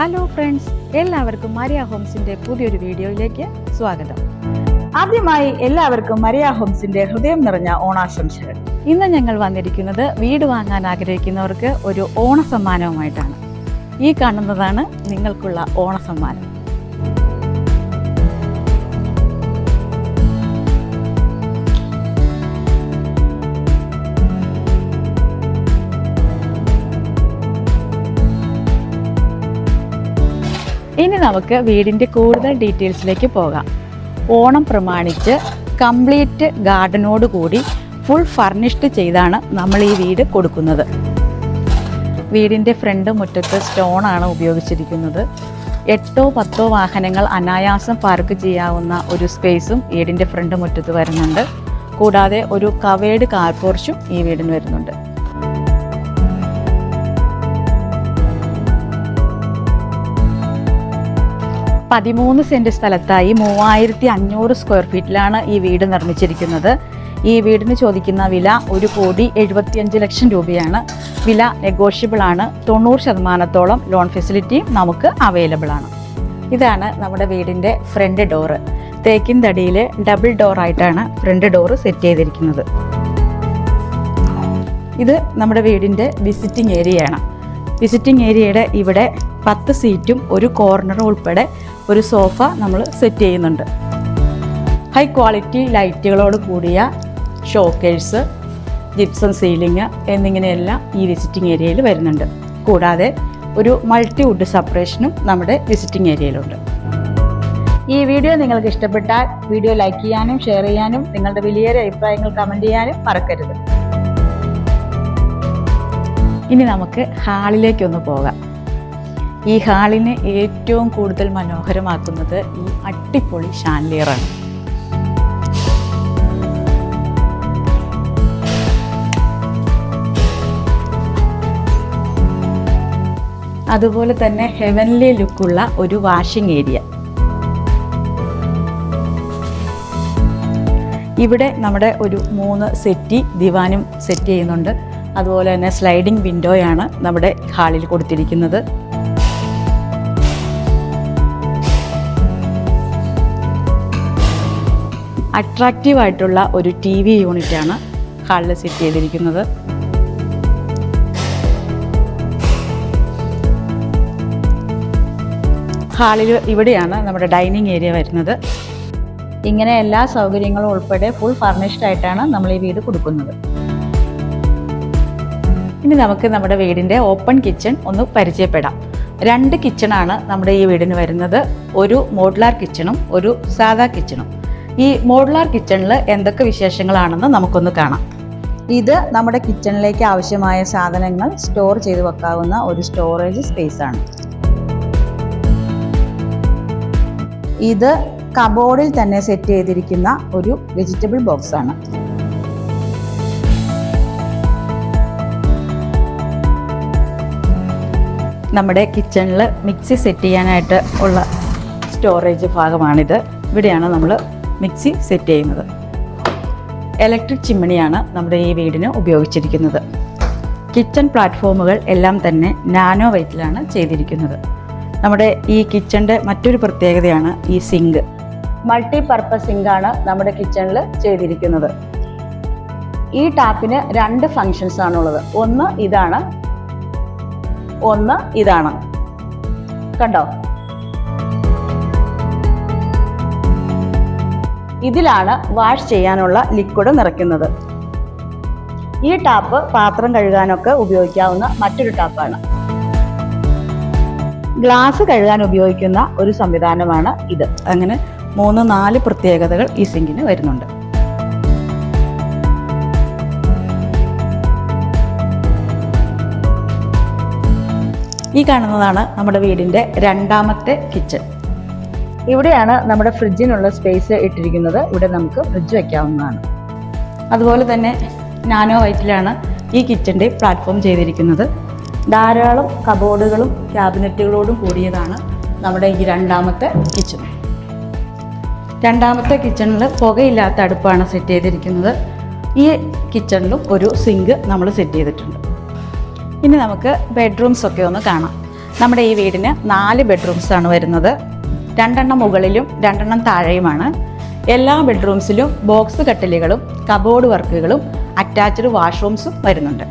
Hello friends എല്ലാവർക്കും Maria ഹോംസിന്റെ പുതിയൊരു വീഡിയോയിലേക്ക് സ്വാഗതം. ആദ്യമായി എല്ലാവർക്കും മരിയ ഹോംസിന്റെ ഹൃദയം നിറഞ്ഞ ഓണാശംസകൾ. ഇന്ന് ഞങ്ങൾ വന്നിരിക്കുന്നത് വീട് വാങ്ങാൻ ആഗ്രഹിക്കുന്നവർക്ക് ഒരു ഓണസമ്മാനവുമായിട്ടാണ്. ഈ കാണുന്നതാണ് നിങ്ങൾക്കുള്ള ഓണ ഇനി നമുക്ക് വീടിന്റെ കൂടുതൽ ഡീറ്റെയിൽസിലേക്ക് പോകാം. ഓണം പ്രമാണിച്ച് കംപ്ലീറ്റ് ഗാർഡനോട് കൂടി ഫുൾ ഫർണിഷ്ഡ് ചെയ്താണ് നമ്മൾ ഈ വീട് കൊടുക്കുന്നത്. വീടിന്റെ ഫ്രണ്ട് മുറ്റത്ത് സ്റ്റോണാണ് ഉപയോഗിച്ചിരിക്കുന്നത്. എട്ടോ പത്തോ വാഹനങ്ങൾ അനായാസം പാർക്ക് ചെയ്യാവുന്ന ഒരു സ്പേസും വീടിന്റെ ഫ്രണ്ട് മുറ്റത്ത് വരുന്നുണ്ട്. കൂടാതെ ഒരു കവേഡ് കാർ പോർച്ചും ഈ വീടിന് വരുന്നുണ്ട്. പതിമൂന്ന് സെന്റ് സ്ഥലത്തായി മൂവായിരത്തി അഞ്ഞൂറ് സ്ക്വയർ ഫീറ്റിലാണ് ഈ വീട് നിർമ്മിച്ചിരിക്കുന്നത്. ഈ വീടിന് ചോദിക്കുന്ന വില ഒരു കോടി എഴുപത്തിയഞ്ച് ലക്ഷം രൂപയാണ്. വില നെഗോഷ്യബിൾ ആണ്. തൊണ്ണൂറ് ശതമാനത്തോളം ലോൺ ഫെസിലിറ്റിയും നമുക്ക് അവൈലബിൾ ആണ്. ഇതാണ് നമ്മുടെ വീടിന്റെ ഫ്രണ്ട് ഡോറ് തേക്കിൻ തടിയിൽ ഡബിൾ ഡോറായിട്ടാണ് ഫ്രണ്ട് ഡോറ് സെറ്റ് ചെയ്തിരിക്കുന്നത്. ഇത് നമ്മുടെ വീടിന്റെ വിസിറ്റിംഗ് ഏരിയയാണ് വിസിറ്റിംഗ് ഏരിയയുടെ ഇവിടെ പത്ത് സീറ്റും ഒരു കോർണറും ഉൾപ്പെടെ ഒരു സോഫ നമ്മൾ സെറ്റ് ചെയ്യുന്നുണ്ട്. ഹൈ ക്വാളിറ്റി ലൈറ്റുകളോട് കൂടിയ ഷോക്കേഴ്സ് ജിപ്സം സീലിംഗ് എന്നിങ്ങനെയെല്ലാം ഈ വിസിറ്റിംഗ് ഏരിയയിൽ വരുന്നുണ്ട്. കൂടാതെ ഒരു മൾട്ടി വുഡ് സെപ്പറേഷനും നമ്മുടെ വിസിറ്റിംഗ് ഏരിയയിലുണ്ട്. ഈ വീഡിയോ നിങ്ങൾക്ക് ഇഷ്ടപ്പെട്ടാൽ വീഡിയോ ലൈക്ക് ചെയ്യാനും ഷെയർ ചെയ്യാനും നിങ്ങളുടെ വലിയൊരു അഭിപ്രായങ്ങൾ കമന്റ് ചെയ്യാനും മറക്കരുത്. ഇനി നമുക്ക് ഹാളിലേക്കൊന്ന് പോകാം. ഈ ഹാളിനെ ഏറ്റവും കൂടുതൽ മനോഹരമാക്കുന്നത് ഈ അട്ടിപ്പൊളി ഷാൻലിയറാണ് അതുപോലെ തന്നെ ഹെവൻലി ലുക്കുള്ള ഒരു വാഷിംഗ് ഏരിയ. ഇവിടെ നമ്മുടെ ഒരു മൂന്ന് സെറ്റി ദിവാനും സെറ്റ് ചെയ്യുന്നുണ്ട്. അതുപോലെ തന്നെ സ്ലൈഡിംഗ് വിൻഡോയാണ് നമ്മുടെ ഹാളിൽ കൊടുത്തിരിക്കുന്നത്. അട്രാക്റ്റീവ് ആയിട്ടുള്ള ഒരു ടി വി യൂണിറ്റാണ് ഹാളിൽ സെറ്റ് ചെയ്തിരിക്കുന്നത്. ഹാളിൽ ഇവിടെയാണ് നമ്മുടെ ഡൈനിങ് ഏരിയ വരുന്നത്. ഇങ്ങനെ എല്ലാ സൗകര്യങ്ങളും ഉൾപ്പെടെ ഫുൾ ഫർണിഷ്ഡ് ആയിട്ടാണ് നമ്മൾ ഈ വീട് കൊടുക്കുന്നത്. ഇനി നമുക്ക് നമ്മുടെ വീടിന്റെ ഓപ്പൺ കിച്ചൺ ഒന്ന് പരിചയപ്പെടാം. രണ്ട് കിച്ചണാണ് നമ്മുടെ ഈ വീടിന് വരുന്നത്. ഒരു മോഡുലാർ കിച്ചണും ഒരു സാധാ കിച്ചണും ഈ മോഡുലാർ കിച്ചണിൽ എന്തൊക്കെ വിശേഷങ്ങളാണെന്ന് നമുക്കൊന്ന് കാണാം. ഇത് നമ്മുടെ കിച്ചണിലേക്ക് ആവശ്യമായ സാധനങ്ങൾ സ്റ്റോർ ചെയ്ത് വെക്കാവുന്ന ഒരു സ്റ്റോറേജ് സ്പേസ് ആണ്. ഇത് കബോർഡിൽ തന്നെ സെറ്റ് ചെയ്തിരിക്കുന്ന ഒരു വെജിറ്റബിൾ ബോക്സ് ആണ്. നമ്മുടെ കിച്ചണിൽ മിക്സി സെറ്റ് ചെയ്യാനായിട്ട് ഉള്ള സ്റ്റോറേജ് ഭാഗമാണിത്. ഇവിടെയാണ് നമ്മൾ മിക്സി സെറ്റ് ചെയ്യുന്നത്. ഇലക്ട്രിക് ചിമ്മിണിയാണ് നമ്മുടെ ഈ വീടിന് ഉപയോഗിച്ചിരിക്കുന്നത്. കിച്ചൺ പ്ലാറ്റ്ഫോമുകൾ എല്ലാം തന്നെ നാനോ വെയ്റ്റിലാണ് ചെയ്തിരിക്കുന്നത്. നമ്മുടെ ഈ കിച്ചണിന്റെ മറ്റൊരു പ്രത്യേകതയാണ് ഈ സിങ്ക് മൾട്ടി പർപ്പസ് സിങ്കാണ് നമ്മുടെ കിച്ചണിൽ ചെയ്തിരിക്കുന്നത്. ഈ ടാപ്പിന് രണ്ട് ഫങ്ഷൻസ് ആണുള്ളത്. ഒന്ന് ഇതാണ് ഒന്ന് ഇതാണ്. കണ്ടോ? ഇതിലാണ് വാഷ് ചെയ്യാനുള്ള ലിക്വിഡ് നിറയ്ക്കുന്നത്. ഈ ടാപ്പ് പാത്രം കഴുകാനൊക്കെ ഉപയോഗിക്കാവുന്ന മറ്റൊരു ടാപ്പാണ്. ഗ്ലാസ് കഴുകാൻ ഉപയോഗിക്കുന്ന ഒരു സംവിധാനമാണ് ഇത്. അങ്ങനെ മൂന്ന് നാല് പ്രത്യേകതകൾ ഈ സിങ്കിന് വരുന്നുണ്ട്. ഈ കാണുന്നതാണ് നമ്മുടെ വീടിന്റെ രണ്ടാമത്തെ കിച്ചൺ. ഇവിടെയാണ് നമ്മുടെ ഫ്രിഡ്ജിനുള്ള സ്പേസ് ഇട്ടിരിക്കുന്നത്. ഇവിടെ നമുക്ക് ഫ്രിഡ്ജ് വയ്ക്കാവുന്നതാണ് അതുപോലെ തന്നെ നാനോ വൈറ്റിലാണ് ഈ കിച്ചന്റെ പ്ലാറ്റ്ഫോം ചെയ്തിരിക്കുന്നത്. ധാരാളം കബോർഡുകളും ക്യാബിനറ്റുകളോടും കൂടിയതാണ് നമ്മുടെ ഈ രണ്ടാമത്തെ കിച്ചൺ. രണ്ടാമത്തെ കിച്ചണിൽ പുകയില്ലാത്ത അടുപ്പാണ് സെറ്റ് ചെയ്തിരിക്കുന്നത്. ഈ കിച്ചണിലും ഒരു സിങ്ക് നമ്മൾ സെറ്റ് ചെയ്തിട്ടുണ്ട്. ഇനി നമുക്ക് ബെഡ്റൂംസ് ഒക്കെ ഒന്ന് കാണാം. നമ്മുടെ ഈ വീടിന് നാല് ബെഡ്റൂംസ് ആണ് വരുന്നത്. രണ്ടെണ്ണം മുകളിലും രണ്ടെണ്ണം താഴെയുമാണ്. എല്ലാ ബെഡ്റൂംസിലും ബോക്സ് കട്ടിലുകളും കബോർഡ് വർക്കുകളും അറ്റാച്ച്ഡ് വാഷ്റൂംസും വരുന്നുണ്ട്.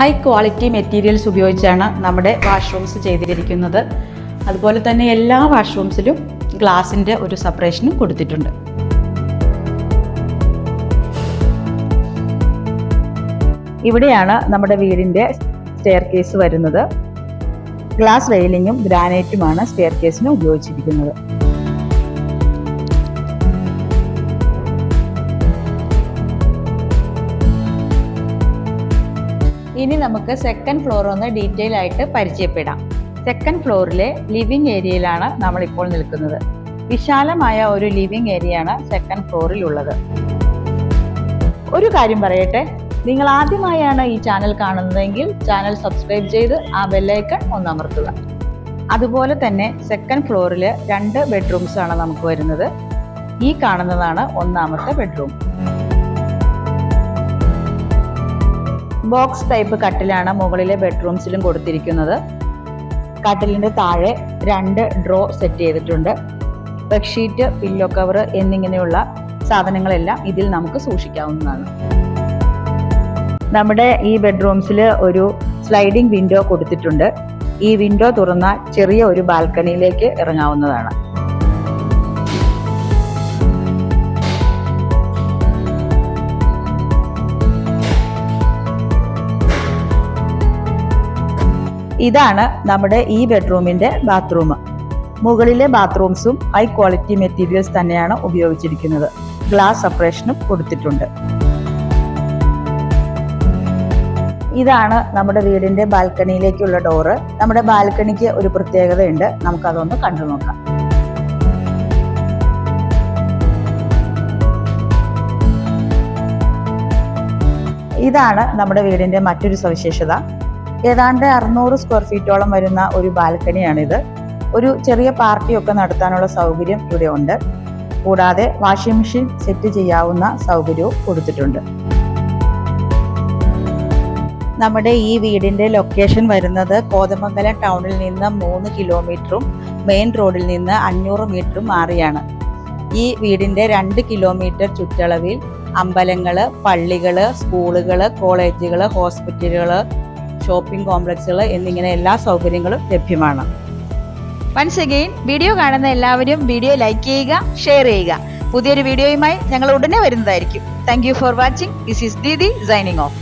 ഹൈ ക്വാളിറ്റി മെറ്റീരിയൽസ് ഉപയോഗിച്ചാണ് നമ്മുടെ വാഷ്റൂംസ് ചെയ്തിരിക്കുന്നത്. അതുപോലെ തന്നെ എല്ലാ വാഷ്റൂംസിലും ഗ്ലാസിന്റെ ഒരു സെപ്പറേഷനും കൊടുത്തിട്ടുണ്ട്. ഇവിടെയാണ് നമ്മുടെ വീടിന്റെ സ്റ്റെയർ കേസ് വരുന്നത്. ഗ്ലാസ് റെയിലിങ്ങും ഗ്രാനൈറ്റുമാണ് സ്റ്റെയർ കേസിന് ഉപയോഗിച്ചിരിക്കുന്നത്. ഇനി നമുക്ക് സെക്കൻഡ് ഫ്ലോർ ഒന്ന് ഡീറ്റെയിൽ ആയിട്ട് പരിചയപ്പെടാം. സെക്കൻഡ് ഫ്ലോറിലെ ലിവിംഗ് ഏരിയയിലാണ് നമ്മൾ ഇപ്പോൾ നിൽക്കുന്നത്. വിശാലമായ ഒരു ലിവിംഗ് ഏരിയയാണ് സെക്കൻഡ് ഫ്ലോറിൽ ഉള്ളത്. ഒരു കാര്യം പറയട്ടെ. നിങ്ങൾ ആദ്യമായാണ് ഈ ചാനൽ കാണുന്നതെങ്കിൽ ചാനൽ സബ്സ്ക്രൈബ് ചെയ്ത് ആ ബെല്ലൈക്കൺ ഒന്ന് അമർത്തുക അതുപോലെ തന്നെ സെക്കൻഡ് ഫ്ലോറിൽ രണ്ട് ബെഡ്റൂംസ് ആണ് നമുക്ക് വരുന്നത്. ഈ കാണുന്നതാണ് ഒന്നാമത്തെ ബെഡ്റൂം ബോക്സ് ടൈപ്പ് കട്ടിലാണ് മുകളിലെ ബെഡ്റൂംസിലും കൊടുത്തിരിക്കുന്നത്. കട്ടിലിന്റെ താഴെ രണ്ട് ഡ്രോ സെറ്റ് ചെയ്തിട്ടുണ്ട്. ബെഡ്ഷീറ്റ് പില്ലോ കവർ എന്നിങ്ങനെയുള്ള സാധനങ്ങളെല്ലാം ഇതിൽ നമുക്ക് സൂക്ഷിക്കാവുന്നതാണ്. നമ്മുടെ ഈ ബെഡ്റൂംസിൽ ഒരു സ്ലൈഡിംഗ് വിൻഡോ കൊടുത്തിട്ടുണ്ട്. ഈ വിൻഡോ തുറന്നാൽ ചെറിയ ഒരു ബാൽക്കണിയിലേക്ക് ഇറങ്ങാവുന്നതാണ്. ഇതാണ് നമ്മുടെ ഈ ബെഡ്റൂമിന്റെ ബാത്റൂം മുകളിലെ ബാത്റൂംസും ഹൈ ക്വാളിറ്റി മെറ്റീരിയൽസ് തന്നെയാണ് ഉപയോഗിച്ചിരിക്കുന്നത്. ഗ്ലാസ് സെപ്പറേഷനും കൊടുത്തിട്ടുണ്ട്. ഇതാണ് നമ്മുടെ വീടിന്റെ ബാൽക്കണിയിലേക്കുള്ള ഡോറ് നമ്മുടെ ബാൽക്കണിക്ക് ഒരു പ്രത്യേകതയുണ്ട്. നമുക്കതൊന്ന് കണ്ടു നോക്കാം. ഇതാണ് നമ്മുടെ വീടിന്റെ മറ്റൊരു സവിശേഷത. ഏതാണ്ട് അറുന്നൂറ് സ്ക്വയർ ഫീറ്റോളം വരുന്ന ഒരു ബാൽക്കണിയാണിത്. ഒരു ചെറിയ പാർട്ടിയൊക്കെ നടത്താനുള്ള സൗകര്യം ഇവിടെ ഉണ്ട്. കൂടാതെ വാഷിംഗ് മെഷീൻ സെറ്റ് ചെയ്യാവുന്ന സൗകര്യവും കൊടുത്തിട്ടുണ്ട്. നമ്മുടെ ഈ വീടിന്റെ ലൊക്കേഷൻ വരുന്നത് കോതമംഗലം ടൗണിൽ നിന്ന് മൂന്ന് കിലോമീറ്ററും മെയിൻ റോഡിൽ നിന്ന് അഞ്ഞൂറ് മീറ്ററും മാറിയാണ്. ഈ വീടിന്റെ രണ്ട് കിലോമീറ്റർ ചുറ്റളവിൽ അമ്പലങ്ങൾ പള്ളികൾ സ്കൂളുകൾ കോളേജുകൾ ഹോസ്പിറ്റലുകൾ ഷോപ്പിംഗ് കോംപ്ലക്സുകൾ എന്നിങ്ങനെ എല്ലാ സൗകര്യങ്ങളും ലഭ്യമാണ്. വൺസ് അഗെയിൻ വീഡിയോ കാണുന്ന എല്ലാവരും വീഡിയോ ലൈക്ക് ചെയ്യുക ഷെയർ ചെയ്യുക. പുതിയൊരു വീഡിയോയുമായി ഞങ്ങൾ ഉടനെ വരുന്നതായിരിക്കും. Thank for watching this is Didi signing off